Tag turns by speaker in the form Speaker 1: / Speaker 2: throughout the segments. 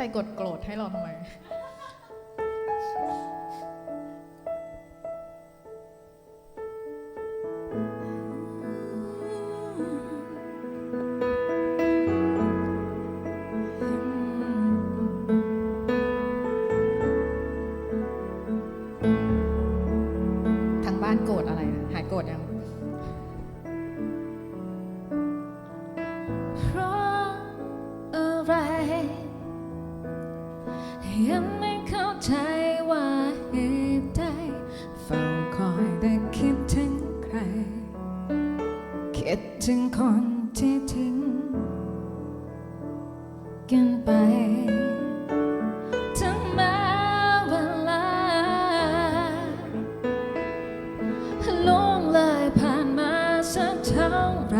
Speaker 1: รกดโกรธให้เราทำไม ทางบ้านโกรธอะไรอะหายโกรธยัง
Speaker 2: ยังไม่เข้าใจว่าเหตุใดเฝ้าคอยแต่คิดถึงใคร คิดถึงคนที่ทิ้งกันไปถึงแม้เวลาล่วงเลยผ่านมาสักเท่าไหร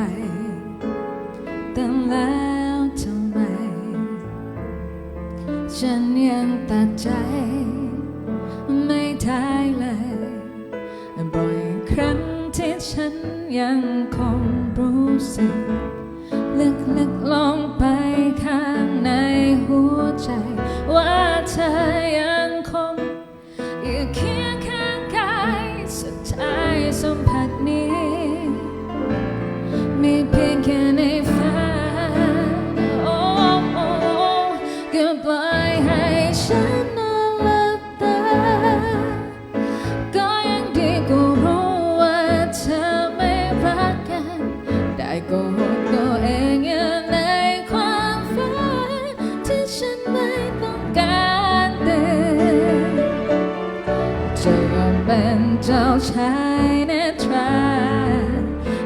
Speaker 2: ฉันยังตัดใจ ไม่ได้เลย บ่อยครั้งที่ฉันยังคงรู้สึก อมเป็นเจ้าชายในทรา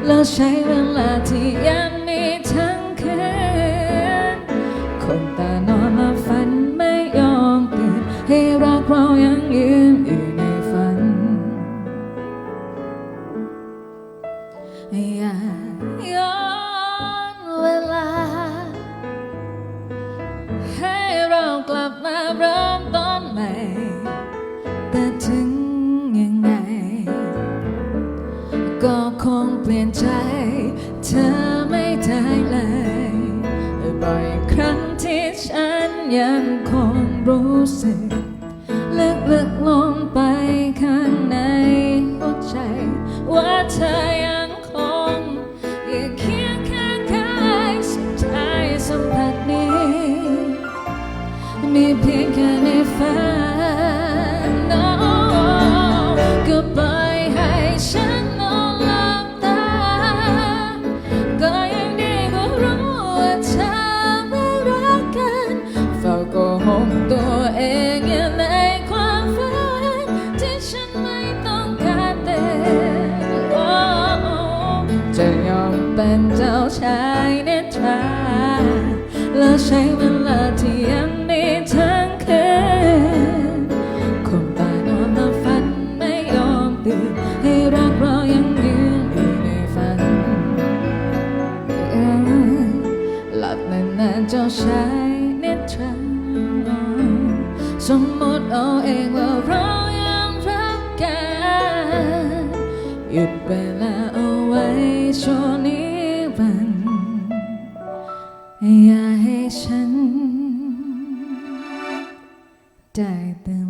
Speaker 2: แล้วใช้เวลาที่ยังมีทั้งคืนคงแต่นอนมาฝันไม่ยอมตื่นให้รักเรายังยืนอยู่ในฝัน อยากย้อนเวลา ให้เรากลับมาเริ่มต้นใหม่แต่ถึง ก็คงเปลี่ยนใจ เธอไม่ได้เลยบ่อยครั้งที่ฉันยังคงรู้สึก ลึกๆลงไปข้างในหัวใจ ว่าเธอยังคงอยู่เคียงข้างกายสุดท้ายสัมผัสนี้ มีเพียงแค่ในฝัน เป็นเจ้าชายในทราแล้วใช้เวลาที่ยังมีทั้งคืนคงต่นอนมาฝันไม่ยอมตื่นให้รักเรายังยืนอยู่ในฝันหลับนานๆเจ้าชายนิทราสมมติเอาเองว่าเรายังรักกันหยุดเวลาเอาไว้ช่วงนี้ ฝัน อย่าให้ฉัน ได้แต่